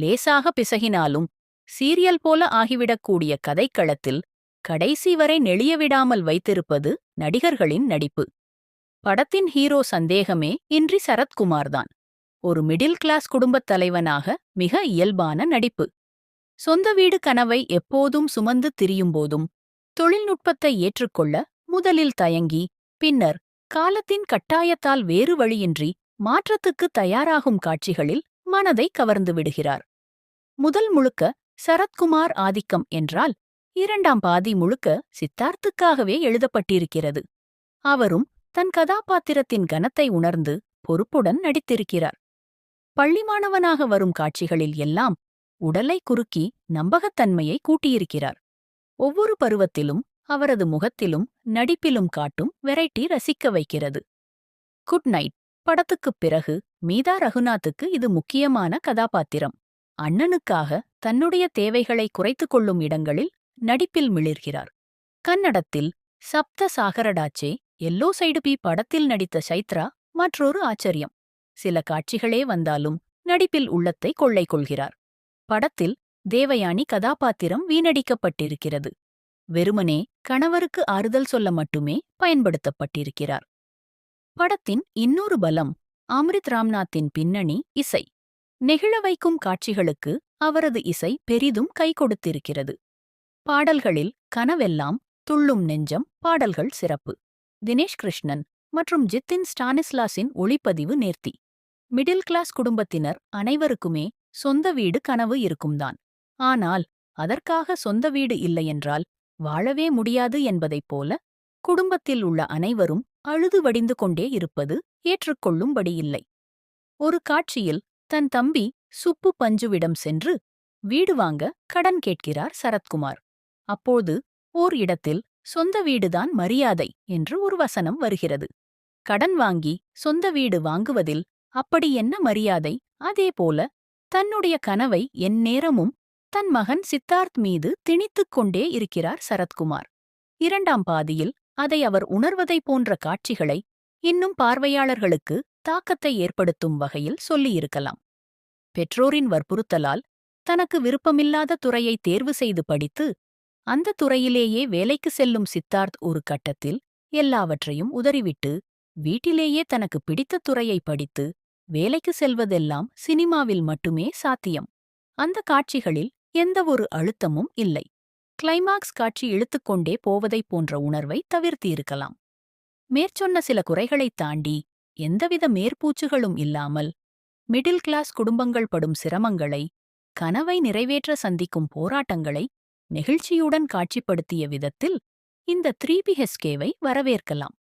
லேசாக பிசகினாலும் சீரியல் போல ஆகிவிடக்கூடிய கதைக்களத்தில் கடைசி வரை நெளியவிடாமல் வைத்திருப்பது நடிகர்களின் நடிப்பு. படத்தின் ஹீரோ சந்தேகமே இன்றி சரத்குமார்தான். ஒரு மிடில் கிளாஸ் குடும்பத் தலைவனாக மிக இயல்பான நடிப்பு. சொந்த வீடு கனவை எப்போதும் சுமந்து திரியும்போதும் தொழில்நுட்பத்தை ஏற்றுக்கொள்ள முதலில் தயங்கி பின்னர் காலத்தின் கட்டாயத்தால் வேறு வழியின்றி மாற்றத்துக்கு தயாராகும் காட்சிகளில் மனதை கவர்ந்து விடுகிறார். முதல் முழுக்க சரத்குமார் ஆதிக்கம் என்றால் இரண்டாம் பாதி முழுக்க சித்தார்த்துக்காகவே எழுதப்பட்டிருக்கிறது. அவரும் தன் கதாபாத்திரத்தின் கனத்தை உணர்ந்து பொறுப்புடன் நடித்திருக்கிறார். பள்ளி மாணவனாக வரும் காட்சிகளில் எல்லாம் உடலை குறுக்கி நம்பகத்தன்மையை கூட்டியிருக்கிறார். ஒவ்வொரு பருவத்திலும் அவரது முகத்திலும் நடிப்பிலும் காட்டும் வெரைட்டி ரசிக்க வைக்கிறது. குட் நைட் படத்துக்குப் பிறகு மீதா ரகுநாத்துக்கு இது முக்கியமான கதாபாத்திரம். அண்ணனுக்காக தன்னுடைய தேவைகளை குறைத்துக் கொள்ளும் இடங்களில் நடிப்பில் மிளிர்கிறார். கன்னடத்தில் சப்த சாகரடாச்சே எல்லோ சைடு பி படத்தில் நடித்த சைத்ரா மற்றொரு ஆச்சரியம். சில காட்சிகளே வந்தாலும் நடிப்பில் உள்ளத்தை கொள்ளை கொள்கிறார் படத்தில் தேவயானி கதாபாத்திரம் வீணடிக்கப்பட்டிருக்கிறது. வெறுமனே கணவருக்கு ஆறுதல் சொல்ல மட்டுமே பயன்படுத்தப்பட்டிருக்கிறார். படத்தின் இன்னொரு பலம் அம்ரித் ராம்நாத்தின் பின்னணி இசை. நெகிழ வைக்கும் காட்சிகளுக்கு அவரது இசை பெரிதும் கை கொடுத்திருக்கிறது. பாடல்களில் கனவெல்லாம் துள்ளும் நெஞ்சம் பாடல்கள் சிறப்பு. தினேஷ் கிருஷ்ணன் மற்றும் ஜித்தின் ஸ்டானிஸ்லாஸின் ஒளிப்பதிவு நேர்த்தி. மிடில் கிளாஸ் குடும்பத்தினர் அனைவருக்குமே சொந்த வீடு கனவு இருக்கும்தான். ஆனால் அதற்காக சொந்த வீடு இல்லையென்றால் வாழவே முடியாது என்பதைப் போல குடும்பத்தில் உள்ள அனைவரும் அழுது வடிந்து கொண்டே இருப்பது ஏற்றுக்கொள்ளும்படி இல்லை. ஒரு காட்சியில் தன் தம்பி சுப்பு பஞ்சுவிடம் சென்று வீடு வாங்க கடன் கேட்கிறார் சரத்குமார். அப்போது ஓர் இடத்தில் சொந்த வீடுதான் மரியாதை என்று ஒரு வசனம் வருகிறது. கடன் வாங்கி சொந்த வீடு வாங்குவதில் அப்படி என்ன மரியாதை? அதேபோல தன்னுடைய கனவை எந்நேரமும் தன் மகன் சித்தார்த் மீது திணித்துக் கொண்டே இருக்கிறார் சரத்குமார். இரண்டாம் பாதியில் அதை அவர் உணர்வதைப் போன்ற காட்சிகளை இன்னும் பார்வையாளர்களுக்கு தாக்கத்தை ஏற்படுத்தும் வகையில் சொல்லியிருக்கலாம். பெற்றோரின் வற்புறுத்தலால் தனக்கு விருப்பமில்லாத துறையை தேர்வு செய்து படித்து அந்த துறையிலேயே வேலைக்கு செல்லும் சித்தார்த் ஒரு கட்டத்தில் எல்லாவற்றையும் உதறிவிட்டு வீட்டிலேயே தனக்கு பிடித்த துறையை படித்து வேலைக்கு செல்வதெல்லாம் சினிமாவில் மட்டுமே சாத்தியம். அந்த காட்சிகளில் எந்தவொரு அழுத்தமும் இல்லை. கிளைமாக்ஸ் காட்சி இழுத்துக்கொண்டே போவதைப் போன்ற உணர்வை தவிர்த்திருக்கலாம். மேற்சொன்ன சில குறைகளைத் தாண்டி எந்தவித மேற்பூச்சுகளும் இல்லாமல் மிடில் கிளாஸ் குடும்பங்கள் படும் சிரமங்களை கனவை நிறைவேற்ற சந்திக்கும் போராட்டங்களை நெகிழ்ச்சியுடன் காட்சிப்படுத்திய விதத்தில் இந்த த்ரீ பிஹெச்கேவை வரவேற்கலாம்.